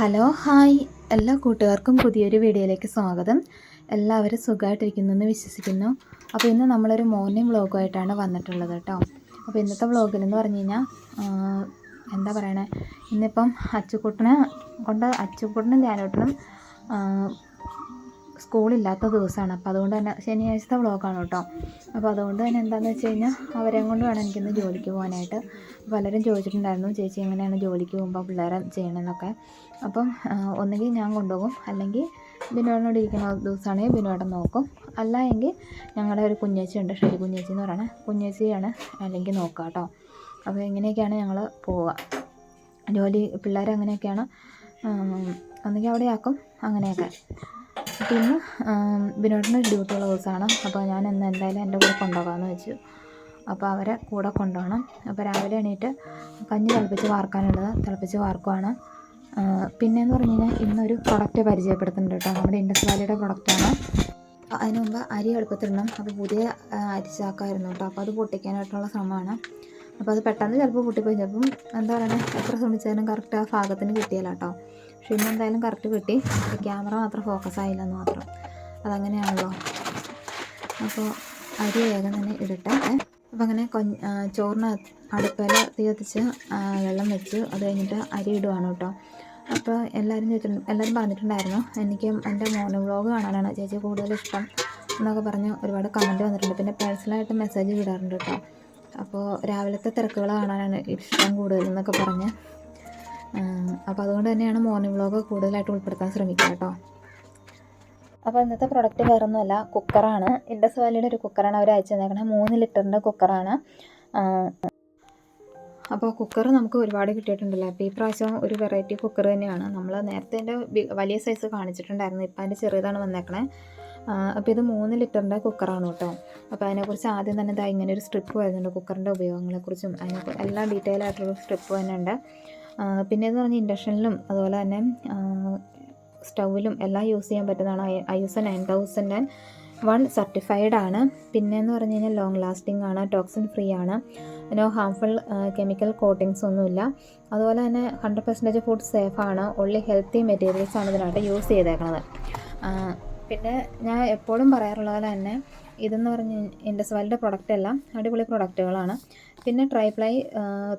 Hello hi. എല്ലാ കൂട്ടുകാർക്കും പുതിയൊരു വീഡിയോയിലേക്ക് സ്വാഗതം. എല്ലാവരും സുഖമായിട്ടിരിക്കുന്നു എന്ന് വിശ്വസിക്കുന്നു. അപ്പോൾ ഇന്ന് നമ്മളൊരു മോർണിംഗ് വ്ളോഗുമായിട്ടാണ് വന്നിട്ടുള്ളത് കേട്ടോ. അപ്പോൾ ഇന്നത്തെ വ്ളോഗിൽ എന്ന് പറഞ്ഞു കഴിഞ്ഞാൽ എന്താ പറയണേ? ഇന്നിപ്പം അച്ചുക്കുട്ടനെ കൊണ്ട് അച്ചുക്കുട്ടനും ധ്യാനോട്ടനും സ്കൂളില്ലാത്ത ദിവസമാണ്. അപ്പോൾ അതുകൊണ്ട് തന്നെ ശനിയാഴ്ചത്തെ വ്ളോഗാണ് കേട്ടോ. അപ്പോൾ അതുകൊണ്ട് തന്നെ എന്താണെന്ന് വെച്ച് കഴിഞ്ഞാൽ അവരെയും കൊണ്ട് വേണം എനിക്കിന്ന് ജോലിക്ക് പോകാനായിട്ട്. പലരും ചോദിച്ചിട്ടുണ്ടായിരുന്നു ചേച്ചി എങ്ങനെയാണ് ജോലിക്ക് പോകുമ്പോൾ പിള്ളേരെ ചെയ്യണമെന്നൊക്കെ അപ്പം ഒന്നുകിൽ ഞാൻ കൊണ്ടുപോകും അല്ലെങ്കിൽ ബിനോടിനോട് ഇരിക്കുന്ന ദിവസമാണെങ്കിൽ ബിനോടൻ നോക്കും. അല്ല എങ്കിൽ ഞങ്ങളുടെ ഒരു കുഞ്ഞേച്ചി ഉണ്ട് ഷെരി കുഞ്ഞേച്ചി എന്ന് പറയണേ. കുഞ്ഞേച്ചിയാണ് അല്ലെങ്കിൽ നോക്കുക കേട്ടോ. അപ്പോൾ ഇങ്ങനെയൊക്കെയാണ് ഞങ്ങൾ പോവുക? ജോലി പിള്ളേരെ അങ്ങനെയൊക്കെയാണ്? ഒന്നുകിൽ അവിടെയാക്കും അങ്ങനെയൊക്കെ. അപ്പോൾ നിന്ന് ബിനോടിന് ഡ്യൂട്ടിയുള്ള ദിവസമാണ്. അപ്പോൾ ഞാൻ ഇന്ന് എന്തായാലും എന്റെ കൂടെ കൊണ്ടുപോകാമെന്ന് വെച്ചു. അപ്പോൾ അവരെ കൂടെ കൊണ്ടുപോകണം. അപ്പോൾ രാവിലെ എണീറ്റ് കഞ്ഞി തിളപ്പിച്ച് വാർക്കാനുള്ളത് തിളപ്പിച്ച് വാർക്കുവാണ്. പിന്നെയെന്ന് പറഞ്ഞു കഴിഞ്ഞാൽ ഇന്നൊരു പ്രൊഡക്റ്റ് പരിചയപ്പെടുത്തുന്നുണ്ട് കേട്ടോ. നമ്മുടെ ഇൻഡസ് വാലിയുടെ പ്രൊഡക്റ്റാണ് അതിന് മുമ്പ് അരി എളുപ്പത്തിടണം അപ്പോൾ പുതിയ അരിച്ചാക്കായിരുന്നു കേട്ടോ. അപ്പോൾ അത് പൊട്ടിക്കാനായിട്ടുള്ള ശ്രമമാണ്. അപ്പോൾ അത് പെട്ടെന്ന് ചിലപ്പോൾ പൊട്ടിപ്പോയി. ചിലപ്പം എന്താ പറയുക എത്ര ശ്രമിച്ചാലും കറക്റ്റ് ആ ഭാഗത്തിന് കിട്ടിയല്ല കേട്ടോ. പക്ഷെ ഇന്ന് എന്തായാലും കറക്റ്റ് കിട്ടി. ക്യാമറ മാത്രം ഫോക്കസ് ആയില്ല എന്ന് മാത്രം. അതങ്ങനെയാണല്ലോ. അപ്പോൾ അരി വേഗം തന്നെ ഇടട്ടെ. അപ്പോൾ അങ്ങനെ കൊഞ്ഞ് ചോറിന് അടുപ്പിൽ തീ കത്തിച്ച് വെള്ളം വെച്ച് അത് കഴിഞ്ഞിട്ട് അരി ഇടുവാണ് കേട്ടോ. അപ്പോൾ എല്ലാവരും ചോദിച്ചിട്ടുണ്ട് എല്ലാവരും പറഞ്ഞിട്ടുണ്ടായിരുന്നു എനിക്ക് എന്റെ മോനെ വ്ലോഗ് കാണാനാണ് ചേച്ചി കൂടുതൽ ഇഷ്ടം എന്നൊക്കെ പറഞ്ഞ് ഒരുപാട് കമന്റ് വന്നിട്ടുണ്ട്. പിന്നെ പേഴ്സണലായിട്ട് മെസ്സേജ് വിടാറുണ്ട് കേട്ടോ. അപ്പോൾ രാവിലത്തെ തിരക്കുകൾ കാണാനാണ് ഇഷ്ടം കൂടുതൽ എന്നൊക്കെ പറഞ്ഞ്. അപ്പോൾ അതുകൊണ്ട് തന്നെയാണ് മോർണിംഗ് വ്ളോഗ് കൂടുതലായിട്ട് ഉൾപ്പെടുത്താൻ ശ്രമിക്കുക കേട്ടോ. അപ്പോൾ ഇന്നത്തെ പ്രൊഡക്റ്റ് വേറൊന്നുമല്ല കുക്കറാണ് ഇൻഡസ് വാലിയുടെ ഒരു കുക്കറാണ് അവർ അയച്ചു തന്നേക്കണത് മൂന്ന് ലിറ്ററിന്റെ കുക്കറാണ് അപ്പോൾ കുക്കർ നമുക്ക് ഒരുപാട് കിട്ടിയിട്ടുണ്ടല്ലോ. അപ്പോൾ ഈ പ്രാവശ്യം ഒരു വെറൈറ്റി കുക്കർ തന്നെയാണ്. നമ്മൾ നേരത്തെ എന്റെ വലിയ സൈസ് കാണിച്ചിട്ടുണ്ടായിരുന്നു. ഇപ്പം അതിന്റെ ചെറിയതാണ് വന്നേക്കണേ. അപ്പോൾ ഇത് മൂന്ന് ലിറ്ററിന്റെ കുക്കറാണ് കേട്ടോ. അപ്പോൾ അതിനെക്കുറിച്ച് ആദ്യം തന്നെ ഇതാ ഇങ്ങനെ ഒരു സ്ട്രിപ്പ് വരുന്നുണ്ട് കുക്കറിന്റെ ഉപയോഗങ്ങളെക്കുറിച്ചും അതിനെ എല്ലാ ഡീറ്റെയിൽ ആയിട്ടുള്ള സ്ട്രിപ്പ് തന്നെ ഉണ്ട് പിന്നെ എന്ന് പറഞ്ഞാൽ ഇൻഡക്ഷനിലും അതുപോലെ തന്നെ സ്റ്റൗവിലും എല്ലാം യൂസ് ചെയ്യാൻ പറ്റുന്നതാണ്. I S nine thousand and one certified ആണ്. പിന്നെ എന്ന് പറഞ്ഞു കഴിഞ്ഞാൽ ലോങ് ലാസ്റ്റിംഗ് ആണ് ടോക്സിൻ ഫ്രീ ആണ്. നോ ഹാംഫുൾ കെമിക്കൽ കോട്ടിങ്സ് ഒന്നുമില്ല. അതുപോലെ തന്നെ ഹൺഡ്രഡ് പെർസെന്റേജ് ഫുഡ് സേഫാണ് ഓൺലി ഹെൽത്തി മെറ്റീരിയൽസ് ആണ് ഇതിനായിട്ട് യൂസ് ചെയ്തേക്കുന്നത് പിന്നെ ഞാൻ എപ്പോഴും പറയാറുള്ള പോലെ തന്നെ ഇതെന്ന് പറഞ്ഞ് ഇൻഡസ്വാലിന്റെ പ്രൊഡക്റ്റ് എല്ലാം അടിപൊളി പ്രൊഡക്റ്റുകളാണ് പിന്നെ triply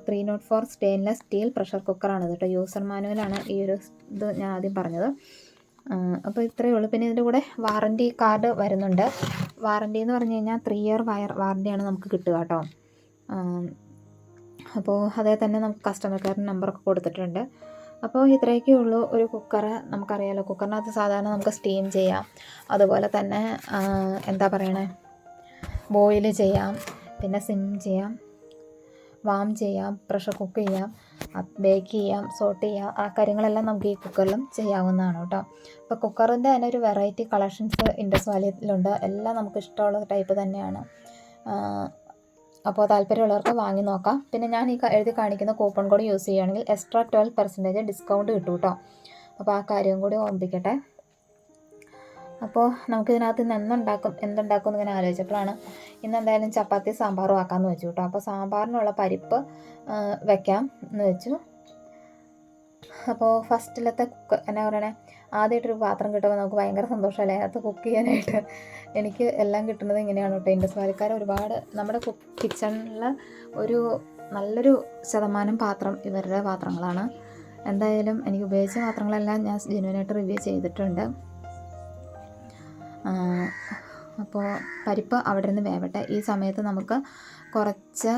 three nought four stainless steel pressure കുക്കറാണ് കേട്ടോ. യൂസർ മാനുവലാണ് ഈ ഒരു ഇത് ഞാൻ ആദ്യം പറഞ്ഞത്. അപ്പോൾ ഇത്രയേ ഉള്ളൂ. പിന്നെ ഇതിന്റെ കൂടെ വാറന്റി കാർഡ് വരുന്നുണ്ട്. വാറന്റി എന്ന് പറഞ്ഞു കഴിഞ്ഞാൽ ത്രീ ഇയർ വയർ വാറന്റിയാണ് നമുക്ക് കിട്ടുക കേട്ടോ. അപ്പോൾ അതേ തന്നെ നമുക്ക് കസ്റ്റമർ കെയർ നമ്പറൊക്കെ കൊടുത്തിട്ടുണ്ട്. അപ്പോൾ ഇത്രയൊക്കെ ഉള്ളൂ. ഒരു കുക്കർ നമുക്കറിയാലോ. കുക്കറിനകത്ത് സാധാരണ നമുക്ക് സ്റ്റീം ചെയ്യാം. അതുപോലെ തന്നെ എന്താ പറയണേ? ബോയിൽ ചെയ്യാം. പിന്നെ സിം ചെയ്യാം. വാം ചെയ്യാം. പ്രഷർ കുക്ക് ചെയ്യാം. ബേക്ക് ചെയ്യാം. സോട്ട് ചെയ്യാം. ആ കാര്യങ്ങളെല്ലാം നമുക്ക് ഈ കുക്കറിലും ചെയ്യാവുന്നതാണ് കേട്ടോ. അപ്പോൾ കുക്കറിന്റെ തന്നെ ഒരു വെറൈറ്റി കളക്ഷൻസ് ഇൻഡസ് വാലിയത്തിലുണ്ട് എല്ലാം നമുക്ക് ഇഷ്ടമുള്ള ടൈപ്പ് തന്നെയാണ്. അപ്പോൾ താല്പര്യമുള്ളവർക്ക് വാങ്ങി നോക്കാം. പിന്നെ ഞാൻ ഈ എഴുതി കാണിക്കുന്ന കൂപ്പൺ കോഡ് യൂസ് ചെയ്യുകയാണെങ്കിൽ എക്സ്ട്രാ ട്വൽവ് പെർസെന്റേജ് ഡിസ്കൗണ്ട് കിട്ടും കേട്ടോ അപ്പോൾ ആ കാര്യം കൂടി ഓർമ്മിപ്പിക്കട്ടെ. അപ്പോൾ നമുക്കിതിനകത്ത് ഇന്ന് എന്തുണ്ടാക്കും എന്തുണ്ടാക്കും എന്ന് ഇങ്ങനെ ആലോചിച്ചപ്പോഴാണ് ഇന്ന് എന്തായാലും ചപ്പാത്തി സാമ്പാറും ആക്കാമെന്ന് വെച്ചു കേട്ടോ അപ്പോൾ സാമ്പാറിനുള്ള പരിപ്പ് വെക്കാം എന്ന് വെച്ചു. അപ്പോൾ ഫസ്റ്റിലത്തെ കുക്ക് എന്നാ പറയണേ? ആദ്യമായിട്ടൊരു പാത്രം കിട്ടുമ്പോൾ നമുക്ക് ഭയങ്കര സന്തോഷമല്ലേ അത് കുക്ക് ചെയ്യാനായിട്ട്. എനിക്ക് എല്ലാം കിട്ടുന്നത് ഇങ്ങനെയാണ് കേട്ടോ. ഇൻഡസ് വാലിക്കാർ ഒരുപാട് നമ്മുടെ കിച്ചണിൽ ഒരു നല്ലൊരു ശതമാനം പാത്രം ഇവരുടെ പാത്രങ്ങളാണ്. എന്തായാലും എനിക്ക് ഉപയോഗിച്ച പാത്രങ്ങളെല്ലാം ഞാൻ ജെനുവനായിട്ട് റിവ്യൂ ചെയ്തിട്ടുണ്ട്. അപ്പോൾ പരിപ്പ് അവിടെ നിന്ന് വേവട്ടെ. ഈ സമയത്ത് നമുക്ക് കുറച്ച്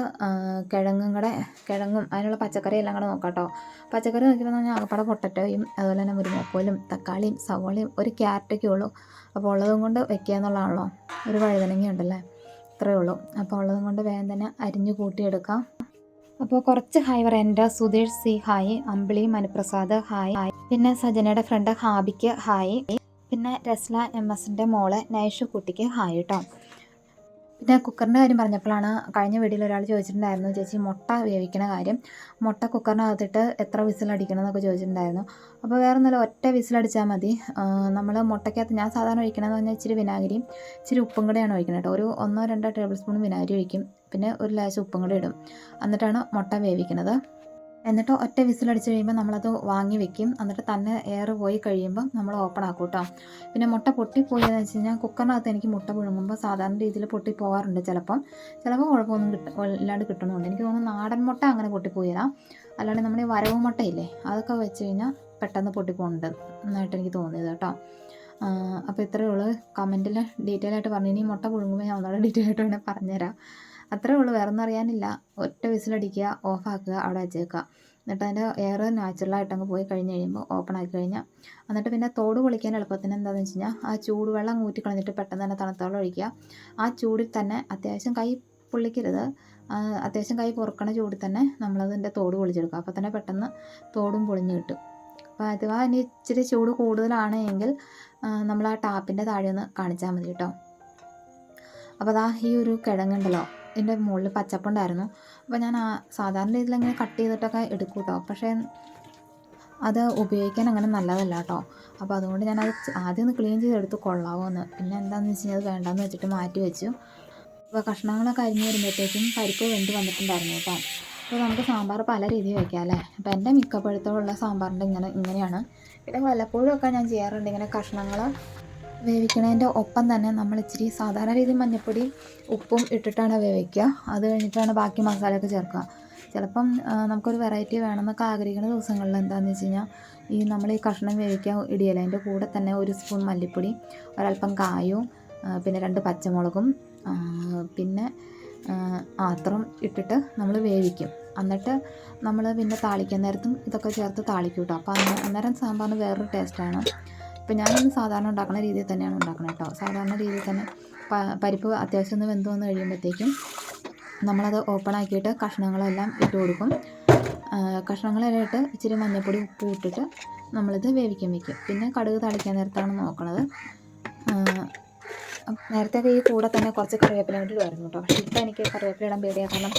കിഴങ്ങും കൂടെ കിഴങ്ങും അതിനുള്ള പച്ചക്കറി എല്ലാം കൂടെ നോക്കാം കേട്ടോ. പച്ചക്കറി നോക്കിയപ്പോൾ പറഞ്ഞാൽ ആകപ്പാടെ പൊട്ടറ്റോയും അതുപോലെ തന്നെ മുരിങ്ങക്കോലും തക്കാളിയും സവോളയും ഒരു ക്യാരറ്റൊക്കെ ഉള്ളൂ. അപ്പോൾ ഉള്ളതും കൊണ്ട് വെക്കുക എന്നുള്ളതാണല്ലോ. ഒരു വഴുതനങ്ങ ഉണ്ടല്ലേ? ഇത്രയേ ഉള്ളൂ. അപ്പോൾ ഉള്ളതും കൊണ്ട് വേഗം തന്നെ അരിഞ്ഞു കൂട്ടിയെടുക്കാം. അപ്പോൾ കുറച്ച് ഹായ് പറയാം എന്റെ Sudheesh C hi Ambili Manuprasad hi പിന്നെ സജനയുടെ ഫ്രണ്ട് ഹാബിക്ക് ഹായ് പിന്നെ രസ്ല എം എസിന്റെ മോളെ നൈഷു കുട്ടിക്ക് ഹായ് കേട്ടോ പിന്നെ കുക്കറിന്റെ കാര്യം പറഞ്ഞപ്പോഴാണ് കഴിഞ്ഞ വീഡിയോയിൽ ഒരാൾ ചോദിച്ചിട്ടുണ്ടായിരുന്നു ചേച്ചി മുട്ട വേവിക്കുന്ന കാര്യം. മുട്ട കുക്കറിനകത്തിട്ട് എത്ര വിസിലടിക്കണം എന്നൊക്കെ ചോദിച്ചിട്ടുണ്ടായിരുന്നു. അപ്പോൾ വേറെ ഒന്നുമില്ല ഒറ്റ വിസിലടിച്ചാൽ മതി. നമ്മൾ മുട്ടയ്ക്കകത്ത് ഞാൻ സാധാരണ ഒഴിക്കണമെന്ന് പറഞ്ഞാൽ ഇച്ചിരി വിനാഗിരിയും ഇച്ചിരി ഉപ്പും കൂടെയാണ് ഒഴിക്കുന്നത് കേട്ടോ ഒരു ഒന്നോ രണ്ടോ ടേബിൾ സ്പൂൺ വിനാഗിരി ഒഴിക്കും. പിന്നെ ഒരു ലേശം ഉപ്പും കൂടെ ഇടും. എന്നിട്ടാണ് മുട്ട വേവിക്കുന്നത് എന്നിട്ട് ഒറ്റ വിസിലടിച്ച് കഴിയുമ്പോൾ നമ്മളത് വാങ്ങി വെക്കും. എന്നിട്ട് തന്നെ എയർ പോയി കഴിയുമ്പോൾ നമ്മൾ ഓപ്പൺ ആക്കും കേട്ടോ പിന്നെ മുട്ട പൊട്ടിപ്പോയെന്ന് വെച്ച് കഴിഞ്ഞാൽ കുക്കറിനകത്ത് എനിക്ക് മുട്ട പുഴുങ്ങുമ്പോൾ സാധാരണ രീതിയിൽ പൊട്ടി പോകാറുണ്ട് ചിലപ്പം ചിലപ്പോൾ കുഴപ്പമൊന്നും കിട്ട ഇല്ലാണ്ട് കിട്ടണമുണ്ട്. എനിക്ക് തോന്നുന്നു നാടൻ മുട്ട അങ്ങനെ പൊട്ടിപ്പോയതാ. അല്ലാണ്ട് നമ്മുടെ വരവ് മുട്ടയില്ലേ അതൊക്കെ വെച്ച് കഴിഞ്ഞാൽ പെട്ടെന്ന് പൊട്ടിപ്പോകുന്നുണ്ട് എന്നായിട്ട് എനിക്ക് തോന്നിയത് കേട്ടോ. അപ്പോൾ ഇത്രയേ ഉള്ളൂ. കമന്റിൽ ഡീറ്റെയിൽ ആയിട്ട് പറഞ്ഞു. ഇനി മുട്ട പുഴുങ്ങുമ്പോൾ ഞാൻ ഒന്നുകൂടെ ഡീറ്റെയിൽ ആയിട്ട് വേണേൽ പറഞ്ഞുതരാം. അത്രേ ഉള്ളൂ വേറെ ഒന്നും അറിയാനില്ല. ഒറ്റ വിസിലടിക്കുക ഓഫാക്കുക അവിടെ വെച്ചേക്കുക. എന്നിട്ട് അതിന്റെ എയർ നാച്ചുറലായിട്ട് അങ്ങ് പോയി കഴിഞ്ഞ് കഴിയുമ്പോൾ ഓപ്പൺ ആക്കി കഴിഞ്ഞാൽ എന്നിട്ട് പിന്നെ തോട് പൊളിക്കാൻ എളുപ്പത്തിന് എന്താണെന്ന് വെച്ച് കഴിഞ്ഞാൽ ആ ചൂടുവെള്ളം ഊറ്റി കളഞ്ഞിട്ട് പെട്ടെന്ന് തന്നെ തണുത്തോളം ഒഴിക്കുക. ആ ചൂടിൽ തന്നെ അത്യാവശ്യം കൈ പൊള്ളിക്കരുത്. അത്യാവശ്യം കൈ പൊറുക്കണ ചൂടിൽ തന്നെ നമ്മളതിന്റെ തോട് പൊളിച്ചെടുക്കുക. അപ്പോൾ തന്നെ പെട്ടെന്ന് തോടും പൊളിഞ്ഞ് കിട്ടും. അപ്പോൾ അഥവാ ഇനി ഇച്ചിരി ചൂട് കൂടുതലാണ് എങ്കിൽ നമ്മൾ ആ ടാപ്പിന്റെ താഴെ ഒന്ന് കാണിച്ചാൽ മതി കേട്ടോ. അപ്പോൾ അതാ ഈ ഒരു കിഴങ്ങുണ്ടല്ലോ ഇതിന്റെ മുകളിൽ പച്ചപ്പുണ്ടായിരുന്നു. അപ്പോൾ ഞാൻ ആ സാധാരണ രീതിയിൽ ഇങ്ങനെ കട്ട് ചെയ്തിട്ടൊക്കെ എടുക്കും കേട്ടോ. പക്ഷേ അത് ഉപയോഗിക്കാൻ അങ്ങനെ നല്ലതല്ല കേട്ടോ. അപ്പോൾ അതുകൊണ്ട് ഞാനത് ആദ്യം ഒന്ന് ക്ലീൻ ചെയ്തെടുത്ത് കൊള്ളാമോ എന്ന്. പിന്നെ എന്താണെന്ന് വെച്ച് കഴിഞ്ഞാൽ അത് വേണ്ടാന്ന് വെച്ചിട്ട് മാറ്റി വെച്ചു. അപ്പോൾ കഷ്ണങ്ങളൊക്കെ അരിഞ്ഞ് വരുമ്പോഴത്തേക്കും പരിപ്പ് വെന്ത് വന്നിട്ടുണ്ടായിരുന്നു കേട്ടോ. അപ്പോൾ നമുക്ക് സാമ്പാർ പല രീതി വയ്ക്കാം അല്ലേ? അപ്പോൾ എന്റെ മിക്കപ്പോഴത്തോളം സാമ്പാറിന്റെ ഇങ്ങനെ ഇങ്ങനെയാണ്. പിന്നെ വല്ലപ്പോഴും ഒക്കെ ഞാൻ ചെയ്യാറുണ്ട് ഇങ്ങനെ കഷ്ണങ്ങൾ വേവിക്കണതിന്റെ ഒപ്പം തന്നെ നമ്മൾ ഇച്ചിരി സാധാരണ രീതിയിൽ മഞ്ഞൾപ്പൊടി ഉപ്പും ഇട്ടിട്ടാണ് വേവിക്കുക. അത് കഴിഞ്ഞിട്ടാണ് ബാക്കി മസാലയൊക്കെ ചേർക്കുക. ചിലപ്പം നമുക്കൊരു വെറൈറ്റി വേണമെന്നൊക്കെ ആഗ്രഹിക്കുന്ന ദിവസങ്ങളിൽ എന്താണെന്ന് വെച്ച് കഴിഞ്ഞാൽ ഈ നമ്മൾ ഈ കഷ്ണം വേവിക്കാൻ ഇടിയല്ല. അതിന്റെ കൂടെ തന്നെ ഒരു സ്പൂൺ മല്ലിപ്പൊടി ഒരല്പം കായവും ആ, പിന്നെ രണ്ട് പച്ചമുളകും പിന്നെ ആത്രം ഇട്ടിട്ട് നമ്മൾ വേവിക്കും. എന്നിട്ട് നമ്മൾ പിന്നെ താളിക്കാൻ നേരത്തും ഇതൊക്കെ ചേർത്ത് താളിക്കും കേട്ടോ. അപ്പോൾ അന്നേരം സാമ്പാറിന് വേറൊരു ടേസ്റ്റാണ് ഇപ്പം ഞാനൊന്ന് സാധാരണ ഉണ്ടാക്കുന്ന രീതിയിൽ തന്നെയാണ് ഉണ്ടാക്കുന്നത് കേട്ടോ സാധാരണ രീതിയിൽ തന്നെ പരിപ്പ് അത്യാവശ്യം ഒന്ന് വെന്ത് വന്ന് കഴിയുമ്പോഴത്തേക്കും നമ്മളത് ഓപ്പൺ ആക്കിയിട്ട് കഷ്ണങ്ങളെല്ലാം ഇട്ട് കൊടുക്കും. കഷ്ണങ്ങളെല്ലാം ഇട്ട് ഇച്ചിരി മഞ്ഞൾപ്പൊടി ഉപ്പ് ഇട്ടിട്ട് നമ്മളിത് വേവിക്കാൻ വയ്ക്കും പിന്നെ കടുക് തളിക്കാൻ നേരത്താണ് നോക്കണത്. നേരത്തെ ഈ കൂടെ തന്നെ കുറച്ച് കറിവേപ്പില കൂടി ഇടുമായിരുന്നു കേട്ടോ പക്ഷേ ഇപ്പം എനിക്ക് കറിവേപ്പില ഇടാൻ പേടിയാണ് കാരണം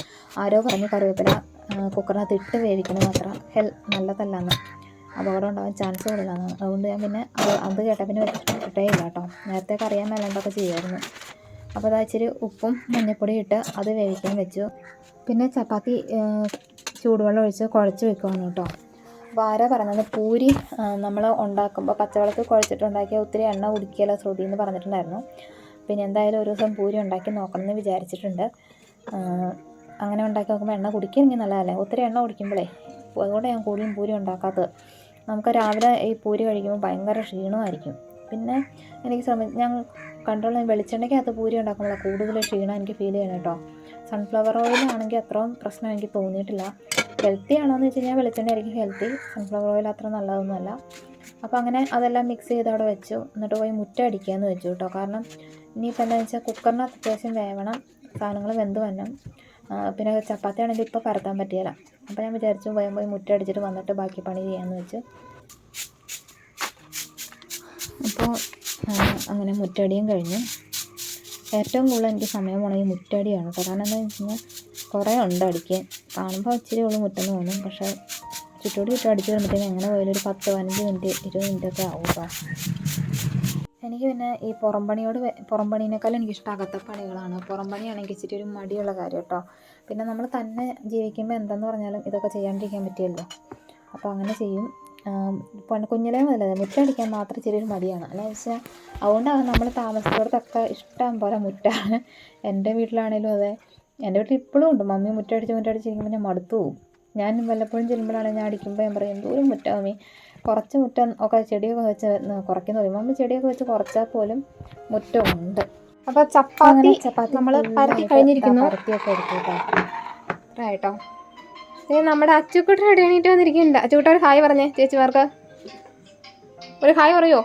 ആരോ പറഞ്ഞ് കറിവേപ്പില കുക്കറിനകത്ത് ഇട്ട് വേവിക്കുന്നത് അത്ര ഹെൽ നല്ലതല്ലെന്ന്. അപകടം ഉണ്ടാകാൻ ചാൻസ് കൂടുതലാണ് അതുകൊണ്ട് ഞാൻ പിന്നെ അത് അത് കേട്ടാൽ പിന്നെ കിട്ടേ ഇല്ല കേട്ടോ. നേരത്തെ അറിയാൻ മേലാണ്ടൊക്കെ ചെയ്യുമായിരുന്നു അപ്പോൾ അതാ ഇച്ചിരി ഉപ്പും മഞ്ഞൾപ്പൊടി ഇട്ട് അത് വേവിക്കാൻ വെച്ചു. പിന്നെ ചപ്പാത്തി ചൂടുവെള്ളം ഒഴിച്ച് കുഴച്ച് വെക്കുവാണ് കേട്ടോ. വാര പറഞ്ഞത്? പൂരി നമ്മൾ ഉണ്ടാക്കുമ്പോൾ പച്ചവെള്ളത്തിൽ കുഴച്ചിട്ടുണ്ടാക്കിയാൽ ഒത്തിരി എണ്ണ കുടിക്കുകയല്ല ശ്രുതി എന്ന് പറഞ്ഞിട്ടുണ്ടായിരുന്നു. പിന്നെ എന്തായാലും ഒരു ദിവസം പൂരി ഉണ്ടാക്കി നോക്കണം എന്ന് വിചാരിച്ചിട്ടുണ്ട്. അങ്ങനെ ഉണ്ടാക്കി നോക്കുമ്പോൾ എണ്ണ കുടിക്കുകയാണെങ്കിൽ നല്ലതല്ലേ? ഒത്തിരി എണ്ണ കുടിക്കുമ്പോഴേ അതുകൊണ്ട് ഞാൻ കൂടുതലും പൂരി ഉണ്ടാക്കാത്തത്. നമുക്ക് രാവിലെ ഈ പൂരി കഴിക്കുമ്പോൾ ഭയങ്കര ക്ഷീണമായിരിക്കും. പിന്നെ എനിക്ക് ശ്രമി ഞാൻ കണ്ടുള്ള വെളിച്ചെണ്ണയ്ക്കകത്ത് പൂരി ഉണ്ടാക്കുമ്പോൾ കൂടുതൽ ക്ഷീണം എനിക്ക് ഫീൽ ചെയ്യണം കേട്ടോ. സൺഫ്ലവർ ഓയിലാണെങ്കിൽ അത്രയും പ്രശ്നം എനിക്ക് തോന്നിയിട്ടില്ല. ഹെൽത്തി ആണോ എന്ന് വെച്ച് കഴിഞ്ഞാൽ വെളിച്ചെണ്ണ ആയിരിക്കും ഹെൽത്തി സൺഫ്ലവർ ഓയിൽ അത്ര നല്ലതൊന്നുമല്ല. അപ്പോൾ അങ്ങനെ അതെല്ലാം മിക്സ് ചെയ്ത് അവിടെ വെച്ചു. എന്നിട്ട് പോയി മുറ്റ അടിക്കാമെന്ന് വെച്ചു കേട്ടോ. കാരണം ഇനിയിപ്പോൾ എന്താണെന്ന് വെച്ചാൽ കുക്കറിനകത്ത് അത്യാവശ്യം വേവണം. സാധനങ്ങൾ വെന്ത് വരണം. പിന്നെ ചപ്പാത്തി ആണെങ്കിൽ ഇപ്പോൾ പരത്താൻ പറ്റിയല്ല അപ്പോൾ ഞാൻ വിചാരിച്ചു പോയി പോയി മുറ്റടിച്ചിട്ട് വന്നിട്ട് ബാക്കി പണി ചെയ്യാമെന്ന് വെച്ചു. അപ്പോൾ അങ്ങനെ മുറ്റടിയും കഴിഞ്ഞു. ഏറ്റവും കൂടുതൽ എനിക്ക് സമയം പോണത് ഈ മുറ്റടിയാണ് കാരണം എന്താണെന്ന് വെച്ച് കഴിഞ്ഞാൽ കുറേ ഉണ്ട് അടിക്കാൻ. കാണുമ്പോൾ ഇച്ചിരി ഉള്ളു മുറ്റെന്ന് തോന്നും. പക്ഷേ ചുറ്റോട് ചുറ്റും അടിച്ച് വരുമ്പോഴത്തേക്കും എങ്ങനെ പോയാലും ഒരു പത്ത് പതിനഞ്ച് മിനിറ്റ് ഇരുപത് മിനിറ്റൊക്കെ ആവും കേട്ടോ. എനിക്ക് പിന്നെ ഈ പുറം പണിയോട് പണീനേക്കാളും എനിക്ക് ഇഷ്ടം അകത്തെ പണികളാണ്. പുറം പണിയാണെങ്കിൽ ഇച്ചിരി ഒരു മടിയുള്ള കാര്യം കേട്ടോ പിന്നെ നമ്മൾ തന്നെ ജീവിക്കുമ്പോൾ എന്തെന്ന് പറഞ്ഞാലും ഇതൊക്കെ ചെയ്യാണ്ടിരിക്കാൻ പറ്റിയല്ലോ. അപ്പോൾ അങ്ങനെ ചെയ്യും. പണ്ട് കുഞ്ഞിലേ മുതലേ മുറ്റടിക്കാൻ മാത്രം ചെറിയൊരു മടിയാണ്. അല്ല വെച്ചാൽ അതുകൊണ്ടാണ് നമ്മൾ താമസിച്ചിടത്തൊക്കെ ഇഷ്ടം പോലെ മുറ്റാണ്. എന്റെ വീട്ടിലാണേലും അതെ. എന്റെ വീട്ടിൽ ഇപ്പോഴും ഉണ്ട്. മമ്മി മുറ്റടിച്ച് മുറ്റടിച്ചിരിക്കുമ്പോൾ ഞാൻ മടുത്തു പോകും ഞാൻ വല്ലപ്പോഴും ചെല്ലുമ്പോഴാണ് ഞാൻ അടിക്കുമ്പോൾ ഞാൻ പറയും എന്തോരം മുറ്റ മമ്മി? കുറച്ച് മുറ്റം ഒക്കെ ചെടിയൊക്കെ വെച്ച് കുറയ്ക്കുന്ന പറയും മമ്മി ചെടിയൊക്കെ വെച്ച് കുറച്ചാൽ പോലും മുറ്റമുണ്ട്. അപ്പൊ ചപ്പാത്തി ചപ്പാത്തി നമ്മൾ full പരത്തി കഴിഞ്ഞിരിക്കുന്നു. പരത്തിയൊക്കെ എടുത്തു കേട്ടോ കേട്ടോ ദേ നമ്മുടെ അച്ചുക്കുട്ടി റെഡി ആണിട്ട് വന്നിരിക്കുന്നുണ്ട്. അച്ചുക്കുട്ട ഒരു ഹായ് പറഞ്ഞേ ചേച്ചിമാർക്ക്. ഒരു ഹായ് പറയോ?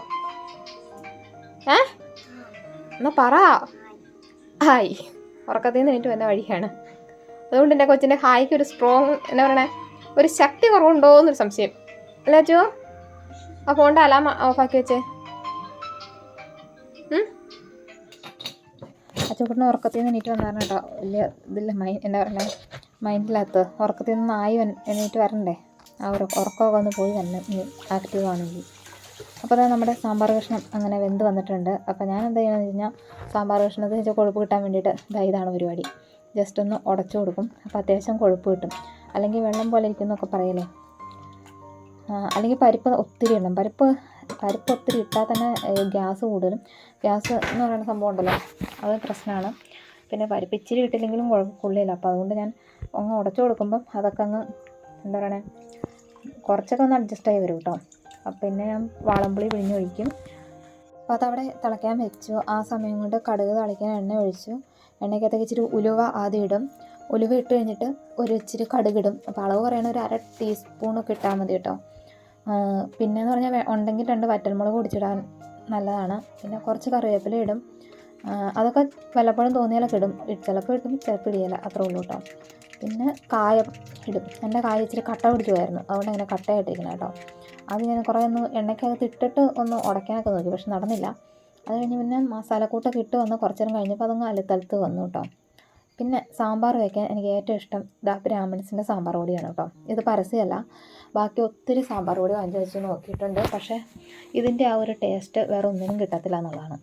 ഏ? എന്നാ പറ. ഹായ്. ഉറക്കത്തിൽ നിന്ന് എനിക്ക് വന്ന വഴിയാണ്. അതുകൊണ്ട് എന്റെ കൊച്ചിന്റെ ഹായ്ക്ക് ഒരു സ്ട്രോങ് എന്നാ പറയണേ ഒരു ശക്തി കുറവുണ്ടോ എന്നൊരു സംശയം. അല്ലേ അച്ചു? ആ ഫോണിന്റെ അലാം ഓഫാക്കി വെച്ചേ. ഉം? അച്ചുകുട്ടിന് ഉറക്കത്തിൽ നിന്ന് എണീറ്റ് വന്നായിരുന്നു കേട്ടോ. വലിയ ഇതില്ല മൈൻഡ് എന്താ പറയുക മൈൻഡില്ലാത്ത ഉറക്കത്തിൽ നിന്ന് ആയി എണീറ്റ് വരണ്ടേ? ആ ഒരു ഉറക്കമൊക്കെ ഒന്ന് പോയി ഇനി ആക്റ്റീവ് ആണെങ്കിൽ. അപ്പോൾ അതാ നമ്മുടെ സാമ്പാർ കഷ്ണം അങ്ങനെ വെന്ത് വന്നിട്ടുണ്ട്. അപ്പോൾ ഞാൻ എന്താ ചെയ്യുന്നത് കഴിഞ്ഞാൽ സാമ്പാർ കഷ്ണത്തിന് വെച്ചാൽ കൊഴുപ്പ് കിട്ടാൻ വേണ്ടിയിട്ട് ഇതാ ഇതാണ് പരിപാടി. ജസ്റ്റ് ഒന്ന് ഉടച്ചു കൊടുക്കും. അപ്പോൾ അത്യാവശ്യം കൊഴുപ്പ് കിട്ടും. അല്ലെങ്കിൽ വെള്ളം പോലെ ഇരിക്കുന്നൊക്കെ പറയലേ ആ, അല്ലെങ്കിൽ പരിപ്പ് ഒത്തിരി ഇടണം. പരിപ്പ് പരിപ്പ് ഒത്തിരി ഇട്ടാൽ തന്നെ ഗ്യാസ് കൂടുതലും. ഗ്യാസ് എന്ന് പറയുന്ന സംഭവം ഉണ്ടല്ലോ അത് പ്രശ്നമാണ്. പിന്നെ പരിപ്പ് ഇച്ചിരി ഇട്ടില്ലെങ്കിലും കുഴപ്പമില്ല അപ്പോൾ അതുകൊണ്ട് ഞാൻ അങ്ങ് ഉടച്ചു കൊടുക്കുമ്പം അതൊക്കെ അങ്ങ് എന്താ പറയണേ കുറച്ചൊക്കെ ഒന്ന് അഡ്ജസ്റ്റ് ആയി വരും കേട്ടോ. അപ്പം പിന്നെ ഞാൻ വാളംപുളി പിഴിഞ്ഞ് ഒഴിക്കും. അപ്പോൾ അതവിടെ തിളയ്ക്കാൻ വെച്ചു. ആ സമയം കൊണ്ട് കടുക് തിളയ്ക്കാൻ എണ്ണ ഒഴിച്ചു. എണ്ണയ്ക്കകത്തേക്ക് ഇച്ചിരി ഉലുവ ആദ്യം ഇടും. ഉലുവ ഇട്ട് കഴിഞ്ഞിട്ട് ഒരു ഇച്ചിരി കടുകിടും അപ്പോൾ അളവ് പറയണ ഒരു അര ടീസ്പൂണൊക്കെ ഇട്ടാൽ മതി കേട്ടോ. പിന്നെയെന്ന് പറഞ്ഞാൽ ഉണ്ടെങ്കിൽ രണ്ട് വറ്റൽമുളക് പൊടിച്ചിടാൻ നല്ലതാണ്. പിന്നെ കുറച്ച് കറിവേപ്പില ഇടും. അതൊക്കെ വല്ലപ്പോഴും തോന്നിയാലൊക്കെ ഇടും. ചിലപ്പോൾ ഇടും ചിലപ്പോൾ ഇടിയില്ല അത്രേ ഉള്ളൂ കേട്ടോ പിന്നെ കായം ഇടും. എന്റെ കായ ഇച്ചിരി കട്ട പിടിച്ചു പോയായിരുന്നു അതുകൊണ്ട് അങ്ങനെ കട്ടയായിട്ടിരിക്കണം കേട്ടോ അത് ഞാൻ കുറേ ഒന്ന് എണ്ണയ്ക്കകത്ത് ഇട്ടിട്ട് ഒന്ന് ഉടയ്ക്കാനൊക്കെ നോക്കി. പക്ഷെ നടന്നില്ല. അത് കഴിഞ്ഞ് പിന്നെ മസാലക്കൂട്ടൊക്കെ ഇട്ട് വന്ന് കുറച്ച് നേരം കഴിഞ്ഞപ്പോൾ അതങ്ങ് അലുത്തലത്ത് വന്നു കേട്ടോ പിന്നെ സാമ്പാർ വയ്ക്കാൻ എനിക്ക് ഏറ്റവും ഇഷ്ടം ദാ ബ്രാഹ്മിൺസിന്റെ സാമ്പാർ പൊടിയാണ് കേട്ടോ. ഇത് പരസ്യമല്ല. ബാക്കി ഒത്തിരി സാമ്പാർ പൊടി വാങ്ങിച്ച് വെച്ച് നോക്കിയിട്ടുണ്ട്. പക്ഷേ ഇതിന്റെ ആ ഒരു ടേസ്റ്റ് വേറെ ഒന്നിനും കിട്ടത്തില്ല എന്നുള്ളതാണ്.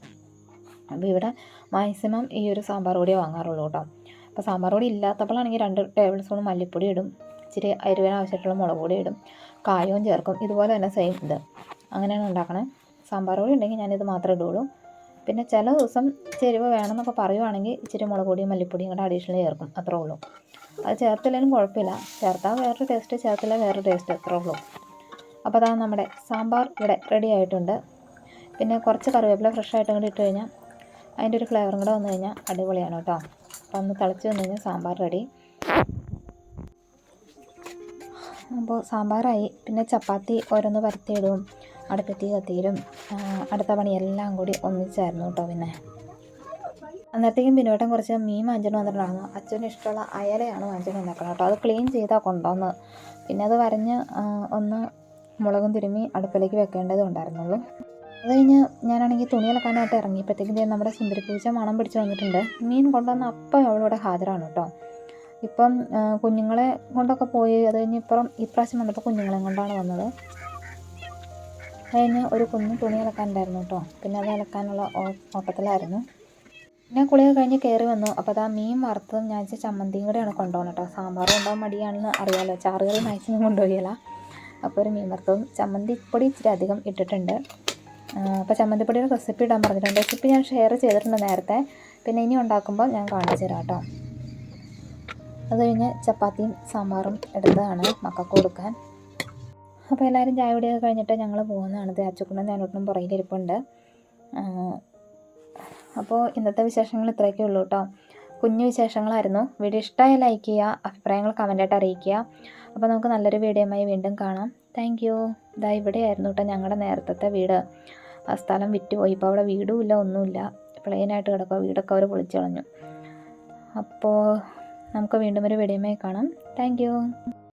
അപ്പോൾ ഇവിടെ മാക്സിമം ഈ ഒരു സാമ്പാർ പൊടിയേ വാങ്ങാറുള്ളൂ കേട്ടോ. അപ്പോൾ സാമ്പാർ പൊടി ഇല്ലാത്തപ്പോഴാണെങ്കിൽ രണ്ട് ടേബിൾ സ്പൂൺ മല്ലിപ്പൊടി ഇടും. ഇച്ചിരി എരിവിന് ആവശ്യമായിട്ടുള്ള മുളക് പൊടി ഇടും. കായവും ചേർക്കും. ഇതുപോലെ തന്നെ സെയിം ഇത്. അങ്ങനെയാണ് ഉണ്ടാക്കണേ. സാമ്പാർ പൊടി ഉണ്ടെങ്കിൽ ഞാനിത് മാത്രമേ ഇടുള്ളൂ പിന്നെ ചില ദിവസം ചെരുവ് വേണമെന്നൊക്കെ പറയുവാണെങ്കിൽ ഇച്ചിരി മുളക് പൊടിയും മല്ലിപ്പൊടിയും കൂടെ അഡീഷണൽ ചേർക്കും. അത്രേ ഉള്ളൂ. അത് ചേർത്തില്ലെങ്കിലും കുഴപ്പമില്ല. ചേർത്താൽ വേറൊരു ടേസ്റ്റ് ചേർത്തില്ല വേറൊരു ടേസ്റ്റ് അത്രേ ഉള്ളൂ. അപ്പോൾ അതാണ് നമ്മുടെ സാമ്പാർ ഇവിടെ റെഡി ആയിട്ടുണ്ട്. പിന്നെ കുറച്ച് കറിവേപ്പില ഫ്രഷ് ആയിട്ട് കൂടി ഇട്ട് കഴിഞ്ഞാൽ അതിന്റെ ഒരു ഫ്ലേവറും കൂടെ വന്നു കഴിഞ്ഞാൽ അടിപൊളിയാണ് കേട്ടോ. അപ്പോൾ ഒന്ന് തിളച്ച് വന്നു കഴിഞ്ഞാൽ സാമ്പാർ റെഡി അപ്പോൾ സാമ്പാറായി. പിന്നെ ചപ്പാത്തി ഓരോന്ന് പരത്തിയിടും. അടുപ്പത്തി കത്തിയിലും അടുത്ത പണിയെല്ലാം കൂടി ഒന്നിച്ചായിരുന്നു കേട്ടോ പിന്നെ. അന്നേരത്തേക്കും പിന്നോട്ടം കുറച്ച് മീൻ വാങ്ങിച്ചിട്ട് വന്നിട്ടുണ്ടായിരുന്നു. അച്ഛന് ഇഷ്ടമുള്ള അയലയാണ് വാങ്ങിച്ചിട്ട് വന്നേക്കണം കേട്ടോ. അത് ക്ലീൻ ചെയ്താൽ കൊണ്ടുവന്ന്. പിന്നെ അത് വരഞ്ഞ് ഒന്ന് മുളകും തിരുമ്മി അടുപ്പിലേക്ക് വെക്കേണ്ടത് ഉണ്ടായിരുന്നുള്ളൂ. അത് കഴിഞ്ഞ് ഞാനാണെങ്കിൽ തുണി അലക്കാനായിട്ട് ഇറങ്ങിയപ്പോഴത്തേക്കും നമ്മുടെ സുന്ദരിപ്പൂച്ച മണം പിടിച്ച് വന്നിട്ടുണ്ട്. മീൻ കൊണ്ടുവന്ന അപ്പം അവളിവിടെ ഹാജരാണ് കേട്ടോ. ഇപ്പം കുഞ്ഞുങ്ങളെ കൊണ്ടൊക്കെ പോയി. അത് കഴിഞ്ഞ് ഇപ്പുറം ഇപ്രാവശ്യം വന്നപ്പോൾ കുഞ്ഞുങ്ങളെ കൊണ്ടാണ് വന്നത്. അത് കഴിഞ്ഞ് ഒരു കുഞ്ഞു തുണി അലക്കാനുണ്ടായിരുന്നു കേട്ടോ. പിന്നെ അത് അലക്കാനുള്ള ഓട്ടത്തിലായിരുന്നു. പിന്നെ കുളിയൊക്കെ കഴിഞ്ഞ് കയറി വന്നു. അപ്പോൾ അതാ മീൻ വറുത്തതും ഞാൻ വെച്ച ചമ്മന്തിയും കൂടെയാണ് കൊണ്ടുപോകുന്നത് കേട്ടോ. സാമ്പാർ കൊണ്ടുപോകാൻ മടിയാണെന്ന് അറിയാമല്ലോ ചാറുകറി മാക്സിമം കൊണ്ടുപോയില്ല. അപ്പോൾ ഒരു മീൻ വറുത്തതും ചമ്മന്തിപ്പൊടി ഇച്ചിരി അധികം ഇട്ടിട്ടുണ്ട്. അപ്പോൾ ചമ്മന്തിപ്പൊടിയുടെ റെസിപ്പി ഇടാൻ പറഞ്ഞിട്ടുണ്ട്. റെസിപ്പി ഞാൻ ഷെയർ ചെയ്തിട്ടുണ്ട് നേരത്തെ. പിന്നെ ഇനി ഉണ്ടാക്കുമ്പോൾ ഞാൻ കാണിച്ചു തരാം കേട്ടോ. അത് കഴിഞ്ഞ് ചപ്പാത്തിയും സാമ്പാറും എടുത്തതാണ് മക്കൾക്ക് കൊടുക്കാൻ. അപ്പോൾ എല്ലാവരും ചായ കുടിയൊക്കെ കഴിഞ്ഞിട്ട് ഞങ്ങൾ പോകുന്നതാണ്. ഇത് ഞാനൊട്ടും പുറകിലിരിപ്പുണ്ട് അപ്പോൾ ഇന്നത്തെ വിശേഷങ്ങൾ ഇത്രയൊക്കെ ഉള്ളൂ കേട്ടോ കുഞ്ഞു വിശേഷങ്ങളായിരുന്നു. വീഡിയോ ഇഷ്ടമായ ലൈക്ക് ചെയ്യുക അഭിപ്രായങ്ങൾ കമന്റായിട്ട് അറിയിക്കുക. അപ്പോൾ നമുക്ക് നല്ലൊരു വീഡിയോയുമായി വീണ്ടും കാണാം. താങ്ക് യു ഇതാ ഇവിടെയായിരുന്നു കേട്ടോ ഞങ്ങളുടെ നേരത്തെ വീട്. ആ സ്ഥലം വിറ്റുപോയി. ഇപ്പോൾ അവിടെ വീടും ഇല്ല ഒന്നുമില്ല. പ്ലെയിനായിട്ട് കിടക്കുക വീടൊക്കെ അവർ പൊളിച്ചു കളഞ്ഞു അപ്പോൾ നമുക്ക് വീണ്ടും ഒരു വീഡിയോയുമായി കാണാം. താങ്ക്